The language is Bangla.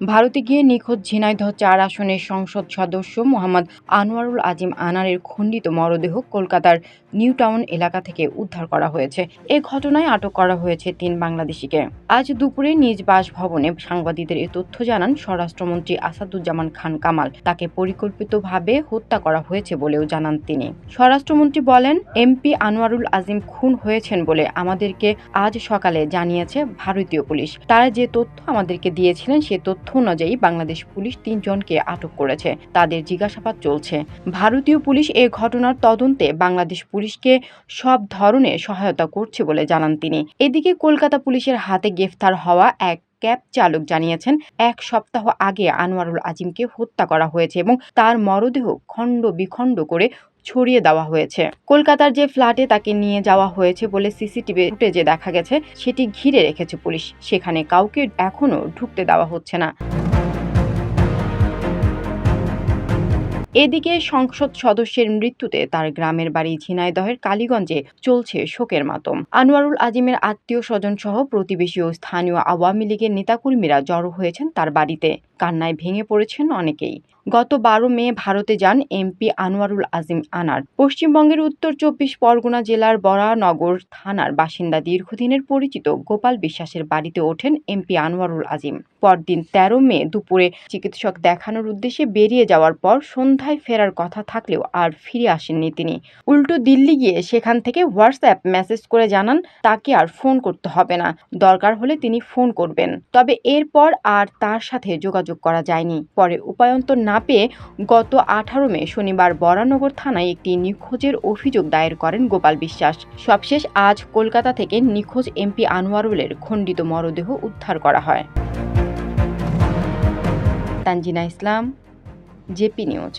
ভারতে গিয়ে নিখোঁজ ঝিনাইদহ চার আসনের সংসদ সদস্য মোহাম্মদ আনোয়ারুল আজিম আনারের খণ্ডিত মরদেহ কলকাতার নিউ টাউন এলাকা থেকে উদ্ধার করা হয়েছে। এ ঘটনায় আটক করা হয়েছে তিন বাংলাদেশিকে। আজ দুপুরে নিজ বাসভবনে সাংবাদিকদের এ তথ্য জানান স্বরাষ্ট্রমন্ত্রী আসাদুজ্জামান খান কামাল। তাকে পরিকল্পিতভাবে হত্যা করা হয়েছে বলেও জানান তিনি। স্বরাষ্ট্রমন্ত্রী বলেন, এমপি আনোয়ারুল আজিম খুন হয়েছেন বলে আমাদেরকে আজ সকালে জানিয়েছে ভারতীয় পুলিশ। তারা যে তথ্য আমাদেরকে দিয়েছিলেন সে তথ্য অনুযায়ী বাংলাদেশ পুলিশ তিনজনকে আটক করেছে। তাদের জিজ্ঞাসাবাদ চলছে। ভারতীয় পুলিশ এ ঘটনার তদন্তে বাংলাদেশ পুলিশকে সব ধরনের সহায়তা করছে বলে জানান তিনি। এদিকে কলকাতা পুলিশের হাতে গ্রেফতার হওয়া এক ক্যাব চালক জানিয়েছেন, এক সপ্তাহ আগে আনোয়ারুল আজিমকে হত্যা করা হয়েছে এবং তার মরদেহ খণ্ড বিখণ্ড করে ছড়িয়ে দেওয়া হয়েছে। কলকাতার যে ফ্ল্যাটে তাকে নিয়ে যাওয়া হয়েছে বলে সিসিটিভি ফুটেজে দেখা গেছে, সেটি ঘিরে রেখেছে পুলিশ। সেখানে কাউকে এখনও ঢুকতে দেওয়া হচ্ছে না। এদিকে সংসদ সদস্যের মৃত্যুতে তার গ্রামের বাড়ি ঝিনাইদহের কালীগঞ্জে চলছে শোকের মাতম। আনোয়ারুল আজিমের আত্মীয় স্বজন সহ প্রতিবেশী ও স্থানীয় আওয়ামী লীগের নেতাকর্মীরা জড়ো হয়েছেন তার বাড়িতে। কান্নায় ভেঙে পড়েছেন অনেকেই। গত বারো মে ভারতে যান এমপি আনোয়ারুল আজিম আনার। পশ্চিমবঙ্গের উত্তর চব্বিশ পরগনা জেলার বরানগর থানার বাসিন্দা দীর্ঘদিনের পরিচিত গোপাল বিশ্বাসের বাড়িতে ওঠেন এমপি আনোয়ারুল আজিম। পরদিন তেরো মে দুপুরে চিকিৎসক দেখানোর উদ্দেশ্যে বেরিয়ে যাওয়ার পর সন্ধ্যায় ফেরার কথা থাকলেও আর ফিরে আসেননি তিনি। উল্টো দিল্লি গিয়ে সেখান থেকে হোয়াটসঅ্যাপ মেসেজ করে জানান, তাকে আর ফোন করতে হবে না, দরকার হলে তিনি ফোন করবেন। তবে এরপর আর তার সাথে যোগাযোগ করা যায়নি। পরে উপায়ন্তর না পেয়ে গত আঠারো মে শনিবার বরানগর থানায় একটি নিখোঁজের অভিযোগ দায়ের করেন গোপাল বিশ্বাস। সবশেষ আজ কলকাতা থেকে নিখোঁজ এমপি আনোয়ারুলের খণ্ডিত মরদেহ উদ্ধার করা হয়। Tanjina Islam, JP News.